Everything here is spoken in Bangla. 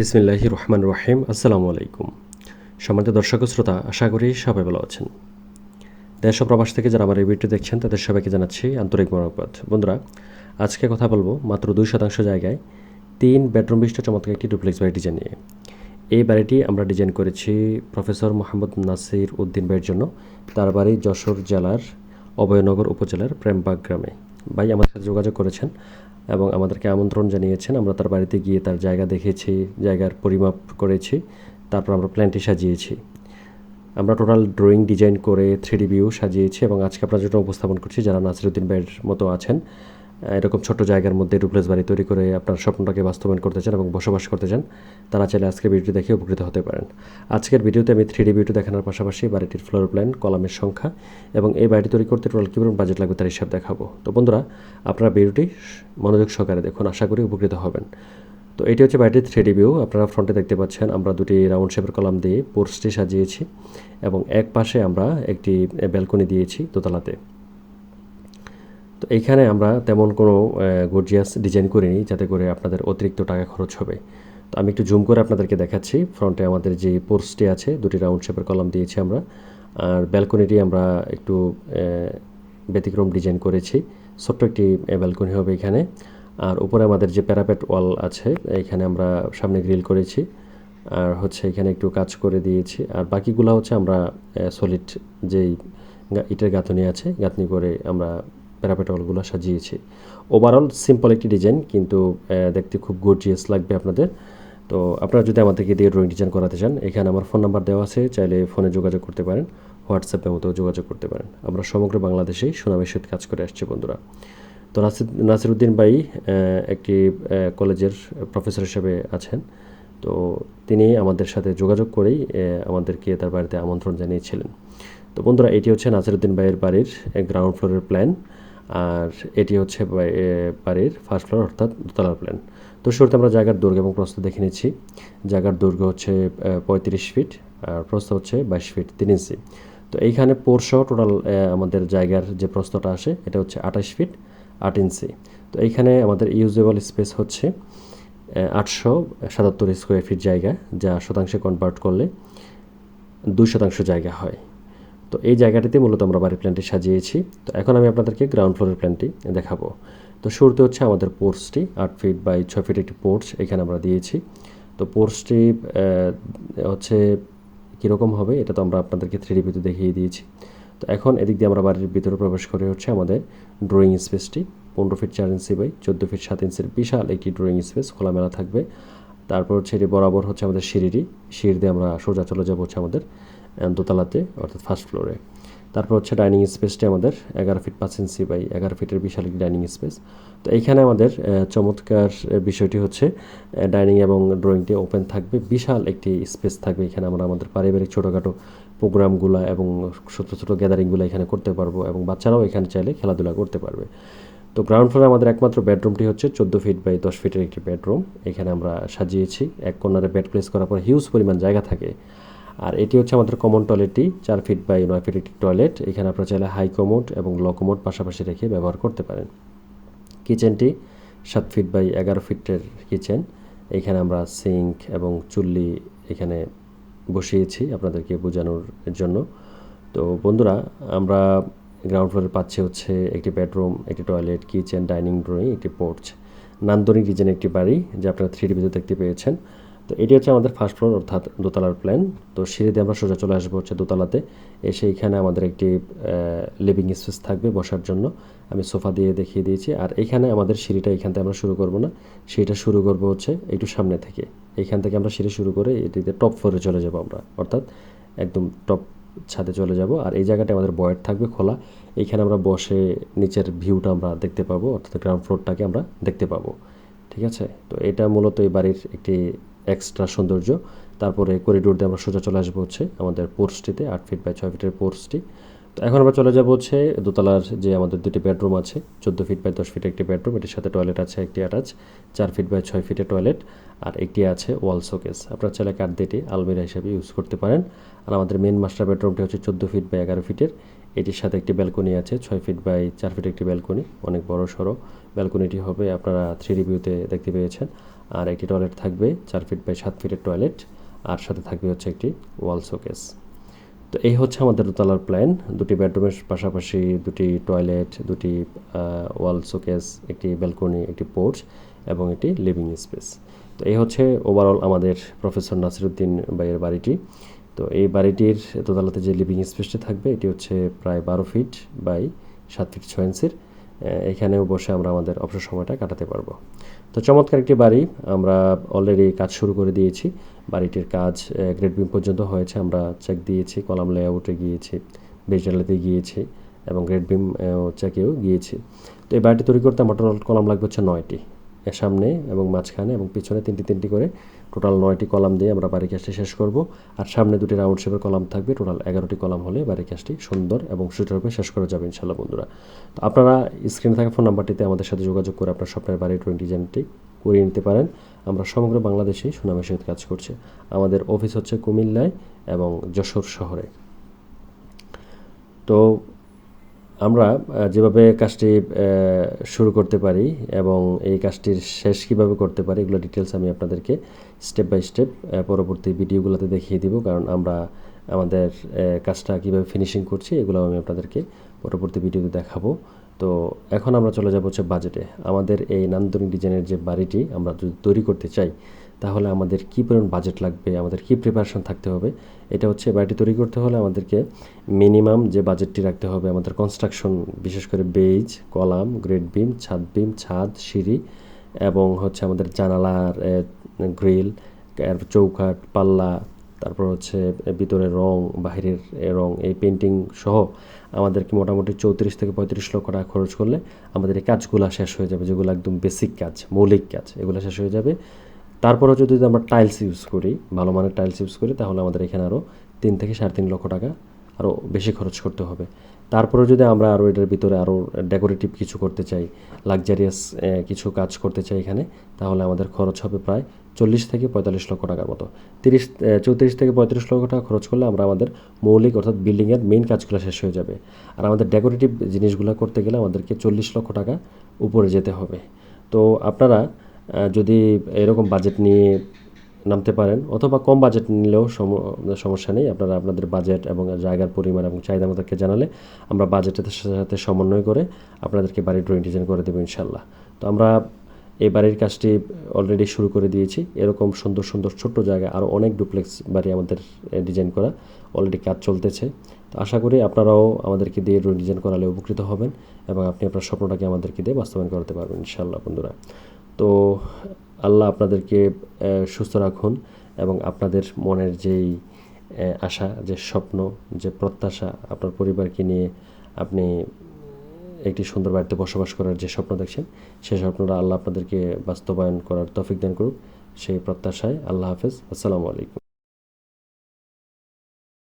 বিসমিল্লাহি রহমান রহিম। আসসালামু আলাইকুম। সম্মানিত দর্শক শ্রোতা, আশা করি সবাই ভালো আছেন। দেশ প্রবাস থেকে যারা আমার এই ভিডিও দেখছেন, তাদের সবাইকে জানাচ্ছি আন্তরিক মনোবাদ বন্ধুরা, আজকে কথা বলব মাত্র দুই শতাংশ জায়গায় তিন বেডরুম বিশিষ্ট চমৎকার একটি ডুপ্লেক্স বাড়ি ডিজাইন নিয়ে। এই বাড়িটি আমরা ডিজাইন করেছি প্রফেসর মোহাম্মদ নাসির উদ্দিন ভাইয়ের জন্য। তার বাড়ি যশোর জেলার অভয়নগর উপজেলার প্রেমবাগ গ্রামে। ভাই আমার সাথে যোগাযোগ করেছেন। এবং আমাদেরকে আমন্ত্রণ জানিয়েছেন। আমরা তার বাড়িতে গিয়ে তার জায়গা দেখেছি, জায়গার পরিমাপ করেছি, তারপর আমরা প্ল্যানটি সাজিয়েছি। আমরা টোটাল ড্রয়িং ডিজাইন করে থ্রি ভিউ সাজিয়েছি এবং আজকে আপনার জন্য উপস্থাপন করছি, যারা নাসিরুদ্দিন ভাইয়ের মতো আছেন এরকম ছোট জায়গার মধ্যে ডুপ্লেস বাড়ি তৈরি করে আপনার স্বপ্নটাকে বাস্তবায়ন করতে চান এবং বসবাস করতে চান, তারা চাইলে আজকের ভিডিওটি দেখে উপকৃত হতে পারেন। আজকের ভিডিওতে আমি থ্রি ডি ভিডিও দেখানোর পাশাপাশি বাড়িটির ফ্লোর প্ল্যান কলামের সংখ্যা এবং এই বাড়িটি তৈরি করতে টোটাল কী পরিমাণ বাজেট লাগবে তার হিসাব দেখাবো। তো বন্ধুরা, আপনারা ভিডিওটি মনোযোগ সহকারে দেখুন, আশা করি উপকৃত হবেন। তো এটি হচ্ছে বাড়িটির থ্রি ভিউ আপনারা ফ্রন্টে দেখতে পাচ্ছেন, আমরা দুটি রাউন্ড শেপের কলাম দিয়ে পোর্সটি সাজিয়েছি এবং এক পাশে আমরা একটি ব্যালকনি দিয়েছি দোতলাতে। তো এইখানে আমরা তেমন কোনো গর্জিয়াস ডিজাইন করিনি যাতে করে আপনাদের অতিরিক্ত টাকা খরচ হবে। তো আমি একটু জুম করে আপনাদেরকে দেখাচ্ছি। ফ্রন্টে আমাদের যে পোর্সটি আছে, দুটি রাউন্ড শেপের কলাম দিয়েছি আমরা। আর ব্যালকনিটি আমরা একটু ব্যতিক্রম ডিজাইন করেছি। ছোট্ট একটি ব্যালকনি হবে এখানে। আর উপরে আমাদের যে প্যারাপেট ওয়াল আছে, এখানে আমরা সামনে গ্রিল করেছি। আর হচ্ছে এখানে একটু কাজ করে দিয়েছি। আর বাকিগুলো হচ্ছে আমরা সলিড যেই ইটের গাঁথনি আছে, গাঁথনি করে আমরা প্যারাপেট ওয়ালগুলো সাজিয়েছি। ওভারঅল সিম্পল একটি ডিজাইন কিন্তু দেখতে খুব গর্জিয়াস লাগবে আপনাদের। তো আপনারা যদি আমাদেরকে দিয়ে ড্রয়িং ডিজাইন করাতে চান, এখানে আমার ফোন নাম্বার দেওয়া আছে, চাইলে ফোনে যোগাযোগ করতে পারেন হোয়াটসঅ্যাপের মতো যোগাযোগ করতে পারেন। আমরা সমগ্র বাংলাদেশেই সুনামের সহিত কাজ করে আসছি, বন্ধুরা। তো নাসির নাসিরুদ্দিন ভাই একটি কলেজের প্রফেসর হিসেবে আছেন। তো তিনি আমাদের সাথে যোগাযোগ করেই আমাদেরকে তার বাড়িতে আমন্ত্রণ জানিয়েছিলেন। তো বন্ধুরা, এটি হচ্ছে নাসিরুদ্দিন ভাইয়ের বাড়ির গ্রাউন্ড ফ্লোরের প্ল্যান আর এটি হচ্ছে বাড়ির ফার্স্ট ফ্লোর অর্থাৎ দোতলার প্ল্যান তো শুরুতে আমরা জায়গার দৈর্ঘ্য এবং প্রস্থ দেখে নিচ্ছি। জায়গার দৈর্ঘ্য হচ্ছে পঁয়ত্রিশ ফিট আর প্রস্থ হচ্ছে বাইশ ফিট তিন ইঞ্চি তো এইখানে পোরসহ টোটাল আমাদের জায়গার যে প্রস্থটা আসে, এটা হচ্ছে আঠাশ ফিট আট ইঞ্চি তো এইখানে আমাদের ইউজেবল স্পেস হচ্ছে আটশো সাতাত্তর স্কোয়ার ফিট জায়গা, যা শতাংশে কনভার্ট করলে দুই শতাংশ জায়গা হয়। তো এই জায়গাটিতে মূলত আমরা বাড়ির প্ল্যানটি সাজিয়েছি। তো এখন আমি আপনাদেরকে গ্রাউন্ড ফ্লোরের প্ল্যানটি দেখাবো। তো শুরুতে হচ্ছে আমাদের পোর্সটি আট ফিট বাই ছয় ফিট একটি পোর্স এখানে আমরা দিয়েছি। তো পোর্সটি হচ্ছে কীরকম হবে এটা তো আমরা আপনাদেরকে থ্রি ডিপিতে দেখিয়ে দিয়েছি। তো এখন এদিক দিয়ে আমরা বাড়ির ভিতরে প্রবেশ করে হচ্ছে আমাদের ড্রয়িং স্পেসটি পনেরো ফিট চার ইঞ্চি বাই চোদ্দ ফিট সাত ইঞ্চির বিশাল একটি ড্রয়িং স্পেস খোলামেলা থাকবে। তারপর হচ্ছে এটি বরাবর হচ্ছে আমাদের সিঁড়িটি, সিঁড়ি দিয়ে আমরা সোজা চলে যাব হচ্ছে আমাদের দোতলাতে, অর্থাৎ ফার্স্ট ফ্লোরে তারপর হচ্ছে ডাইনিং স্পেসটি আমাদের এগারো ফিট পাঁচ ইঞ্চি বাই এগারো ফিটের বিশাল ডাইনিং স্পেস তো এইখানে আমাদের চমৎকার বিষয়টি হচ্ছে ডাইনিং এবং ড্রয়িংটি ওপেন থাকবে। বিশাল একটি স্পেস থাকবে এখানে আমরা আমাদের পারিবারিক ছোটোখাটো প্রোগ্রামগুলো এবং ছোটো ছোটো গ্যাদারিংগুলো এখানে করতে পারব এবং বাচ্চারাও এখানে চাইলে খেলাধুলা করতে পারবে। তো গ্রাউন্ড ফ্লোরে আমাদের একমাত্র বেডরুমটি হচ্ছে চোদ্দ ফিট বাই দশ ফিটের একটি বেডরুম এখানে আমরা সাজিয়েছি, এক কর্নারে বেড প্লেস করার পর হিউজ পরিমাণ জায়গা থাকে। আর এটি হচ্ছে আমাদের কমন টয়লেটটি চার ফিট বাই নয় ফিট একটি টয়লেট এখানে আপনারা চাইলে হাই কমোড এবং ল কমোড পাশাপাশি রেখে ব্যবহার করতে পারেন। কিচেনটি সাত ফিট বাই এগারো ফিটের কিচেন এখানে আমরা সিঙ্ক এবং চুল্লি এখানে বসিয়েছি আপনাদেরকে বোঝানোর জন্য। তো বন্ধুরা, আমরা গ্রাউন্ড ফ্লোরে পাচ্ছি হচ্ছে একটি বেডরুম একটি টয়লেট কিচেন ডাইনিং ড্রয়িং একটি পোর্চ নান্দনিক ডিজাইন একটি বাড়ি, যা আপনারা থ্রি ডিভিতে দেখতে পেয়েছেন। তো এটি হচ্ছে আমাদের ফার্স্ট ফ্লোর অর্থাৎ দোতলার প্ল্যান তো সিঁড়িতে আমরা সোজা চলে আসব হচ্ছে দোতলাতে। এসে এখানে আমাদের একটি লিভিং স্পেস থাকবে বসার জন্য। আমি সোফা দিয়ে দেখিয়ে দিয়েছি। আর এখানে আমাদের সিঁড়িটা এখান থেকে আমরা শুরু করব না। সিঁড়িটা শুরু করব হচ্ছে একটু সামনে থেকে। এইখান থেকে আমরা সিঁড়ি শুরু করে এটিতে টপ ফ্লোরে চলে যাব আমরা। অর্থাৎ একদম টপ ছাদে চলে যাব। আর এই জায়গাটা আমাদের বয়েড থাকবে খোলা। এইখানে আমরা বসে নিচের ভিউটা আমরা দেখতে পাবো। অর্থাৎ গ্রাউন্ড ফ্লোরটাকে আমরা দেখতে পাবো। ঠিক আছে? তো এটা মূলত এই বাড়ির একটি এক্সট্রা সৌন্দর্য। তারপরে করিডোর দিয়ে আমরা সোজা চলে আসব হচ্ছে আমাদের পোর্সটিতে আট ফিট বাই ছয় ফিটের পোর্সটি তো এখন আমরা চলে যাব হচ্ছে দোতলার যে আমাদের দুটি বেডরুম আছে, চোদ্দ ফিট বাই দশ ফিট একটি বেডরুম এটির সাথে টয়লেট আছে একটি অ্যাটাচ চার ফিট বাই ছয় ফিটের টয়লেট আর একটি আছে ওয়াল শোকেস আপনার চাইলে কাঠ দিয়ে আলমিরা হিসাবে ইউজ করতে পারেন। আর আমাদের মেন মাস্টার বেডরুমটি হচ্ছে চোদ্দ ফিট বাই এগারো ফিটের এটির সাথে একটি ব্যালকনি আছে, ছয় ফিট বাই চার ফিট একটি ব্যালকনি অনেক বড় সড়ো। ব্যালকনিটি হবে, আপনারা থ্রি ভিউতে দেখতে পেয়েছেন। আর একটি টয়লেট থাকবে, চার ফিট বাই সাত ফিটের টয়লেট আর সাথে থাকবে হচ্ছে একটি ওয়াল শোকেস তো এই হচ্ছে আমাদের দোতলার প্ল্যান দুটি বেডরুমের পাশাপাশি দুটি টয়লেট দুটি ওয়াল শোকেস একটি ব্যালকনি একটি পোর্চ এবং একটি লিভিং স্পেস তো এই হচ্ছে ওভারঅল আমাদের প্রফেসর নাসিরুদ্দিন ভাইয়ের বাড়িটি। তো এই বাড়িটির দোতলাতে যে লিভিং স্পেসটি থাকবে, এটি হচ্ছে প্রায় বারো ফিট বাই সাত ফিট ছয় ইঞ্চির এখানেও বসে আমরা আমাদের অবসর সময়টা কাটাতে পারব। তো চমৎকার একটি বাড়ি, আমরা অলরেডি কাজ শুরু করে দিয়েছি। বাড়িটির কাজ গ্রেড বিম পর্যন্ত হয়েছে, আমরা চেক দিয়েছি, কলাম লেআউটে গিয়েছি বেজালাতে গিয়েছি এবং গ্রেড বিম চেকেও গিয়েছি। তো এই বাড়িটি তৈরি করতে মোটর কলাম লাগবে হচ্ছে নয়টি। সামনে এবং মাঝখানে এবং পিছনে তিনটি তিনটি করে টোটাল নয়টি কলাম দিয়ে আমরা বাড়ি কাজটি শেষ করব। আর সামনে দুটি রাউন্ড শেপের কলাম থাকবে। টোটাল এগারোটি কলাম হলে বাড়ি ক্যাশটি সুন্দর এবং সুচারুরূপে শেষ করা যাবে ইনশাল্লাহ বন্ধুরা। তো আপনারা স্ক্রিনে থাকা ফোন নাম্বারটিতে আমাদের সাথে যোগাযোগ করে আপনার স্বপ্নের বাড়ির ড্রয়িং ডিজাইনটি করিয়ে নিতে পারেন। আমরা সমগ্র বাংলাদেশেই সুনামের সহিত কাজ করছি। আমাদের অফিস হচ্ছে কুমিল্লায় এবং যশোর শহরে। তো আমরা যেভাবে কাজটি শুরু করতে পারি এবং এই কাজটির শেষ কীভাবে করতে পারি, এগুলো ডিটেলস আমি আপনাদেরকে স্টেপ বাই স্টেপ পরবর্তী ভিডিওগুলোতে দেখিয়ে দিব। কারণ আমরা আমাদের কাজটা কীভাবে ফিনিশিং করছি, এগুলো আমি আপনাদেরকে পরবর্তী ভিডিওতে দেখাবো। তো এখন আমরা চলে যাব হচ্ছে বাজেটে আমাদের এই নান্দনিক ডিজাইনের যে বাড়িটি আমরা যদি তৈরি করতে চাই তাহলে আমাদের কী পরিমাণ বাজেট লাগবে, আমাদের কী প্রিপারেশন থাকতে হবে, এটা হচ্ছে বাড়িটি তৈরি করতে হলে আমাদেরকে মিনিমাম যে বাজেটটি রাখতে হবে, আমাদের কনস্ট্রাকশন বিশেষ করে বেজ কলাম গ্রেড বিম ছাদ বিম ছাদ, সিঁড়ি এবং হচ্ছে আমাদের জানালার গ্রিল চৌকাঠ, পাল্লা, তারপর হচ্ছে ভিতরে রং, বাহিরের রং, এই পেন্টিং সহ আমাদেরকে মোটামুটি চৌত্রিশ থেকে পঁয়ত্রিশ লক্ষ টাকা খরচ করলে আমাদের এই কাজগুলো শেষ হয়ে যাবে, যেগুলো একদম বেসিক কাজ, মৌলিক কাজ, এগুলো শেষ হয়ে যাবে। তারপরে যদি আমরা টাইলস ইউজ করি, ভালো মানের টাইলস ইউজ করি, তাহলে আমাদের এখানে আরও তিন থেকে সাড়ে তিন লক্ষ টাকা আরও বেশি খরচ করতে হবে। তারপরে যদি আমরা আরও এটার ভিতরে আরও ডেকোরেটিভ কিছু করতে চাই লাক্সারিয়াস কিছু কাজ করতে চাই এখানে, তাহলে আমাদের খরচ হবে প্রায় চল্লিশ থেকে পঁয়তাল্লিশ লক্ষ টাকার মতো। তিরিশ চৌত্রিশ থেকে পঁয়ত্রিশ লক্ষ টাকা খরচ করলে আমরা আমাদের মৌলিক অর্থাৎ বিল্ডিংয়ের মেইন কাজগুলো শেষ হয়ে যাবে। আর আমাদের ডেকোরেটিভ জিনিসগুলো করতে গেলে আমাদেরকে চল্লিশ লক্ষ টাকা উপরে যেতে হবে। তো আপনারা যদি এরকম বাজেট নিয়ে নামতে পারেন, অথবা কম বাজেট নিলেও সম- সমস্যা নেই। আপনারা আপনাদের বাজেট এবং জায়গার পরিমাণ এবং চাহিদা আমাদেরকে জানালে আমরা বাজেটের সাথে সমন্বয় করে আপনাদেরকে বাড়ির ড্রয়িং ডিজাইন করে দেবো ইনশাল্লাহ তো আমরা এই বাড়ির কাজটি অলরেডি শুরু করে দিয়েছি। এরকম সুন্দর সুন্দর ছোট্ট জায়গা আরও অনেক ডুপ্লেক্স বাড়ি আমাদের ডিজাইন করা অলরেডি কাজ চলতেছে। তো আশা করি আপনারাও আমাদেরকে দিয়ে ড্রয়িং ডিজাইন করালে উপকৃত হবেন এবং আপনি আপনার স্বপ্নটাকে আমাদেরকে দিয়ে বাস্তবায়ন করতে পারবেন ইনশাল্লাহ বন্ধুরা। তো আল্লাহ আপনাদেরকে সুস্থ রাখুন এবং আপনাদের মনের যেই আশা, যে স্বপ্ন, যে প্রত্যাশা আপনার পরিবারকে নিয়ে আপনি একটি সুন্দর বাড়িতে বসবাস করার যে স্বপ্ন দেখছেন সেই স্বপ্নটা আল্লাহ আপনাদেরকে বাস্তবায়ন করার তফিক দান করুক। সেই প্রত্যাশায় আল্লাহ হাফেজ। আসসালামু আলাইকুম।